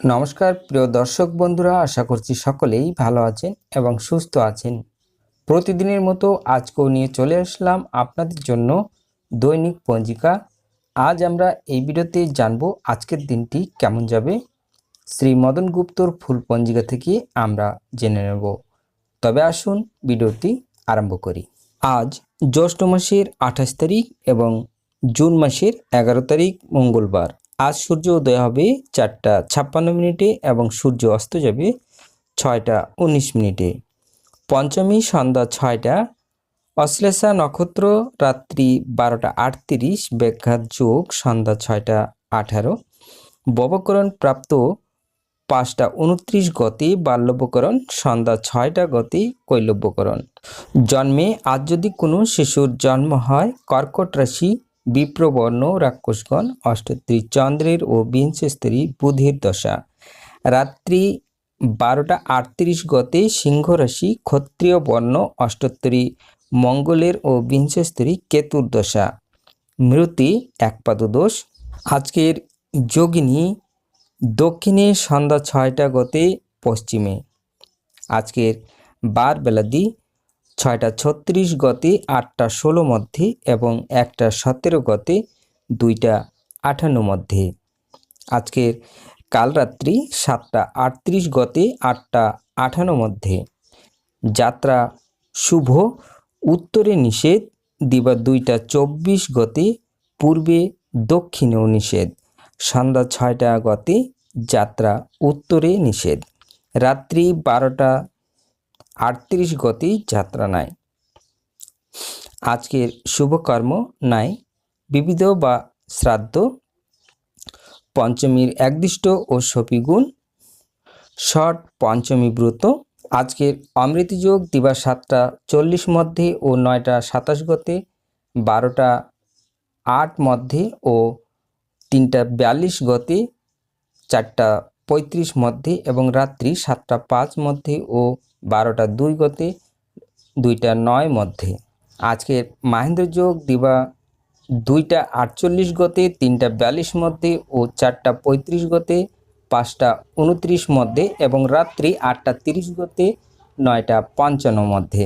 নমস্কার, প্রিয় দর্শক বন্ধুরা, আশা করছি সকলেই ভালো আছেন এবং সুস্থ আছেন। প্রতিদিনের মতো আজকেও নিয়ে চলে আসলাম আপনাদের জন্য দৈনিক পঞ্জিকা। আজ আমরা এই ভিডিওতে জানব আজকের দিনটি কেমন যাবে। শ্রী মদন গুপ্তর ফুল পঞ্জিকা থেকে আমরা জেনে নেব। তবে আসুন ভিডিওটি আরম্ভ করি। আজ জ্যৈষ্ঠ মাসের আঠাশ তারিখ এবং জুন মাসের এগারো তারিখ মঙ্গলবার। আজ সূর্য উদয় হবে চারটা ছাপ্পান্ন মিনিটে এবং সূর্য অস্ত যাবে ছয়টা উনিশ মিনিটে। পঞ্চমী সন্ধ্যা ছয়টা, অশ্লেষা নক্ষত্র রাত্রি বারোটা আটত্রিশ, ব্যাঘাত যোগ সন্ধ্যা ছয়টা আঠারো। ববকরণ প্রাপ্ত পাঁচটা উনত্রিশ গতি বাল্যবকরণ, সন্ধ্যা ছয়টা গতি কৈলব্যকরণ। জন্মে আজ যদি কোনো শিশুর জন্ম হয়, কর্কট রাশি বিপ্রবর্ণ রাক্ষসগণ অষ্টোত্তরী চন্দ্রের ও বিংশ স্ত্রী বুধের দশা। রাত্রি বারোটা আটত্রিশ গতে সিংহরাশি ক্ষত্রিয় বর্ণ অষ্টোত্তরী মঙ্গলের ও বিংশ স্ত্রী কেতুর দশা। মৃতি একপাদ দোষ আজকের যোগিনী দক্ষিণে সন্ধ্যা ছয়টা গতে পশ্চিমে। আজকের বার বেলাদি ছয়টা ছত্রিশ গতি, আটটা ষোলো মধ্যে এবং একটা সতেরো গতে, দুইটা আঠান্ন মধ্যে। আজকের কাল রাত্রি সাতটা আটত্রিশ গতি, আটটা আঠান্ন মধ্যে। যাত্রা শুভ, উত্তরে নিষেধ, দিবা দুইটা চব্বিশ গতি, পূর্বে দক্ষিণেও নিষেধ। সন্ধ্যা ছয়টা গতি, যাত্রা উত্তরে নিষেধ। রাত্রি বারোটা আটত্রিশ গতি যাত্রা নাই। আজকের শুভকর্ম নাই। বিবিধ বা শ্রাদ্ধ, পঞ্চমীর একদিষ্ট ও সপিগুণ, ষট পঞ্চমী ব্রত, আজকের অমৃতযোগ দিবা সাতটা চল্লিশ মধ্যে ও নয়টা সাতাশ গতে, বারোটা আট মধ্যে ও তিনটা বিয়াল্লিশ গতে, চারটা পঁয়ত্রিশ মধ্যে এবং রাত্রি সাতটা পাঁচ মধ্যে ও বারোটা দুই গতে, দুইটা নয় মধ্যে। আজকের মাহেন্দ্র যোগ দিবা দুইটা আটচল্লিশ গতে, তিনটা বিয়াল্লিশ মধ্যে ও চারটা পঁয়ত্রিশ গতে, পাঁচটা উনত্রিশ মধ্যে এবং রাত্রি আটটা তিরিশ গতে, নয়টা পঞ্চান্ন মধ্যে।